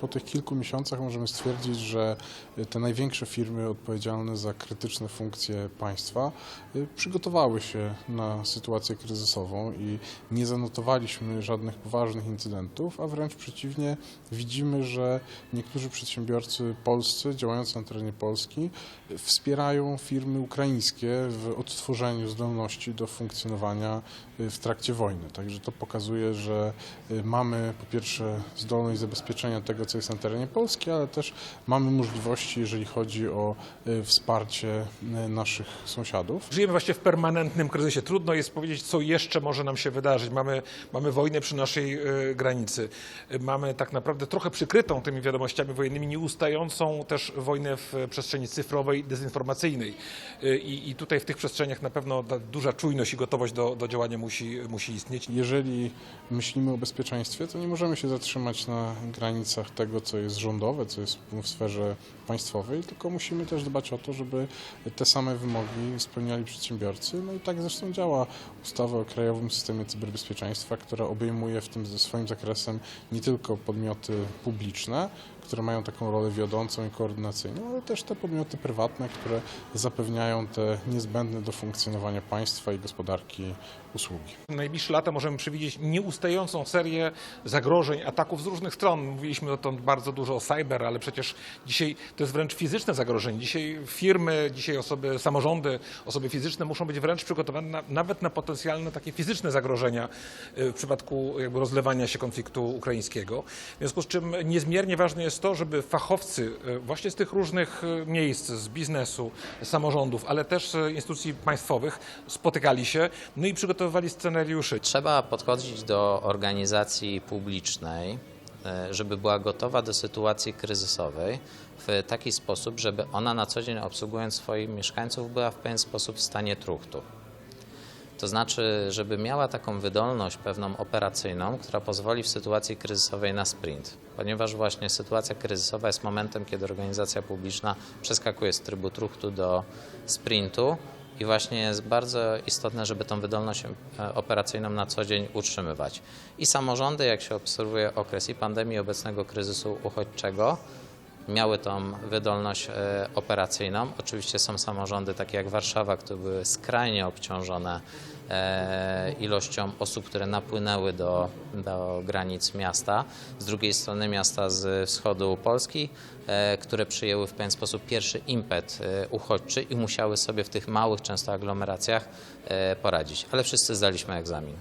Po tych kilku miesiącach możemy stwierdzić, że te największe firmy odpowiedzialne za krytyczne funkcje państwa y, przygotowały się na sytuację kryzysową i nie zanotowaliśmy żadnych poważnych incydentów, a wręcz przeciwnie, widzimy, że niektórzy przedsiębiorcy polscy działający na terenie Polski y, wspierają firmy ukraińskie w odtworzeniu zdolności do funkcjonowania y, w trakcie wojny. Także to pokazuje, że y, mamy po pierwsze zdolność zabezpieczenia tego, co jest na terenie Polski, ale też mamy możliwości, jeżeli chodzi o y, wsparcie y, naszych sąsiadów. Żyjemy właśnie w permanentnym kryzysie. Trudno jest powiedzieć, co jeszcze może nam się wydarzyć. Mamy, mamy wojnę przy naszej e, granicy. Mamy tak naprawdę trochę przykrytą tymi wiadomościami wojennymi, nieustającą też wojnę w przestrzeni cyfrowej, dezinformacyjnej. I, i tutaj w tych przestrzeniach na pewno ta duża czujność i gotowość do, do działania musi, musi istnieć. Jeżeli myślimy o bezpieczeństwie, to nie możemy się zatrzymać na granicach tego, co jest rządowe, co jest w sferze państwowej, tylko musimy też dbać o to, żeby te same wymogi spełniali przedsiębiorcy. No i tak zresztą działa ustawa o Krajowym Systemie Cyberbezpieczeństwa, która obejmuje w tym swoim zakresem nie tylko podmioty publiczne, które mają taką rolę wiodącą i koordynacyjną, ale też te podmioty prywatne, które zapewniają te niezbędne do funkcjonowania państwa i gospodarki usługi. Najbliższe lata możemy przewidzieć nieustającą serię zagrożeń, ataków z różnych stron. Mówiliśmy dotąd bardzo dużo o cyber, ale przecież dzisiaj to jest wręcz fizyczne zagrożenie. Dzisiaj firmy, dzisiaj osoby, samorządy, osoby fizyczne muszą być wręcz przygotowane na, nawet na potencjalne takie fizyczne zagrożenia y, w przypadku jakby rozlewania się konfliktu ukraińskiego. W związku z czym niezmiernie ważne jest to, żeby fachowcy y, właśnie z tych różnych y, miejsc, z biznesu, samorządów, ale też z instytucji państwowych spotykali się, no i przygotowywali scenariusze. Trzeba podchodzić do organizacji publicznej, e, żeby była gotowa do sytuacji kryzysowej w taki sposób, żeby ona na co dzień obsługując swoich mieszkańców była w pewien sposób w stanie truchtu. To znaczy, żeby miała taką wydolność pewną operacyjną, która pozwoli w sytuacji kryzysowej na sprint. Ponieważ właśnie sytuacja kryzysowa jest momentem, kiedy organizacja publiczna przeskakuje z trybu truchtu do sprintu i właśnie jest bardzo istotne, żeby tą wydolność e, operacyjną na co dzień utrzymywać. I samorządy, jak się obserwuje okres i pandemii, i obecnego kryzysu uchodźczego, miały tą wydolność e, operacyjną. Oczywiście są samorządy takie jak Warszawa, które były skrajnie obciążone e, ilością osób, które napłynęły do, do granic miasta. Z drugiej strony miasta z wschodu Polski, e, które przyjęły w pewien sposób pierwszy impet uchodźczy i musiały sobie w tych małych często aglomeracjach poradzić. Ale wszyscy zdaliśmy egzamin.